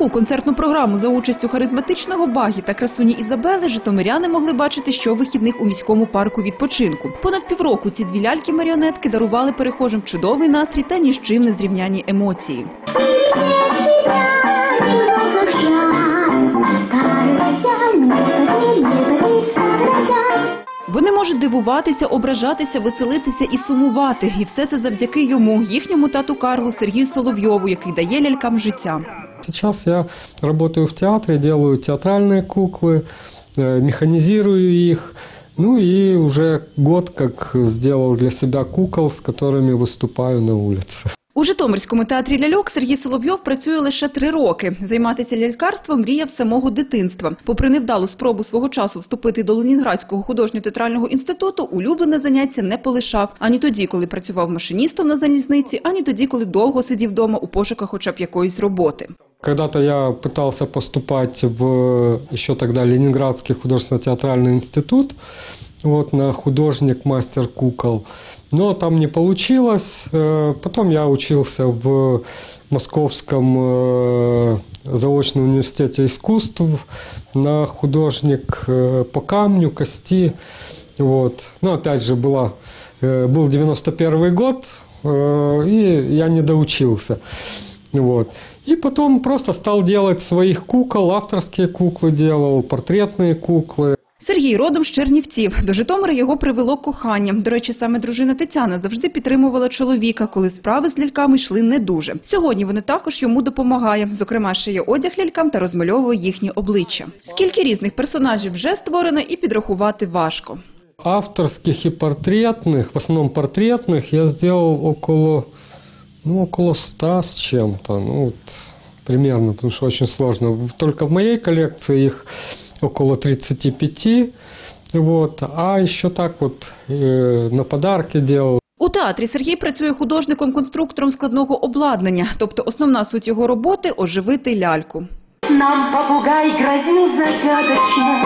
Таку концертну програму за участю харизматичного багі та красуні Ізабели житомиряни могли бачити щовихідних у міському парку відпочинку. Понад півроку ці дві ляльки-маріонетки дарували перехожим чудовий настрій та ні з чим не зрівняні емоції. Вони можуть дивуватися, ображатися, веселитися і сумувати. І все це завдяки йому, їхньому тату Карлу Сергію Соловйову, який дає лялькам життя. Сейчас я работаю в театре, делаю театральные куклы, э, механизирую их. Ну и уже год как сделал для себя кукол, с которыми выступаю на улице. У Житомирському театрі ляльок Сергій Соловйов працює лише три роки. Займатися лялькарством мріяв з самого дитинства. Попри невдалу спробу свого часу вступити до Ленінградського художньо-театрального інституту, улюблене заняття не полишав ані тоді, коли працював машиністом на залізниці, ані тоді, коли довго сидів вдома у пошуках хоча б якоїсь роботи. Когда-то я пытался поступать в еще тогда Ленинградский художественно-театральный институт, вот, на художник, мастер кукол. Но там не получилось. Э, Потом я учился в Московском э, заочном университете искусств на художник э, по камню, кости. Вот. Но опять же была, был 91 год, и я не доучился. Вот. И потом просто стал делать своих кукол, авторские куклы делал, портретные куклы. Сергій родом з Чернівців. До Житомира його привело кохання. До речі, саме дружина Тетяна завжди підтримувала чоловіка, коли справи з ляльками йшли не дуже. Сьогодні вони також йому допомагає. Зокрема, шиє одяг лялькам та розмальовує їхні обличчя. Скільки різних персонажів вже створено і підрахувати важко. Авторских и портретных, в основном портретных, я сделал около, ну, около ста с чем-то. Ну, вот, примерно, потому что очень сложно. Только в моей коллекции их около 35. Вот. А еще так вот э, на подарки делал. У театрі Сергій працює художником-конструктором складного обладнання, тобто основна суть його роботи оживити ляльку. Нам попугай грозил загадочно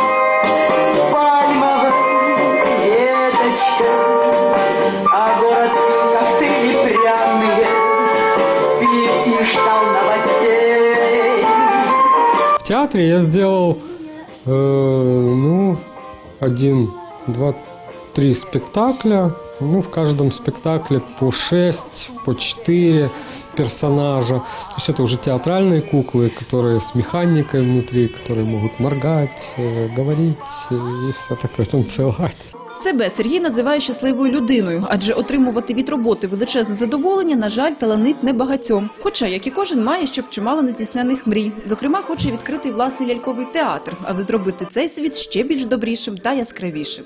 Пальмовая веточка театре я сделал, э, ну, один, два, три спектакля. Ну, в каждом спектакле по шесть, по четыре персонажа. То есть это уже театральные куклы, которые с механикой внутри, которые могут моргать, э, говорить э, и все такое танцевать. Себе Сергій називає щасливою людиною, адже отримувати від роботи величезне задоволення, на жаль, таланить небагатьом. Хоча, як і кожен, має ще б чимало нездійснених мрій. Зокрема, хоче відкрити власний ляльковий театр, аби зробити цей світ ще більш добрішим та яскравішим.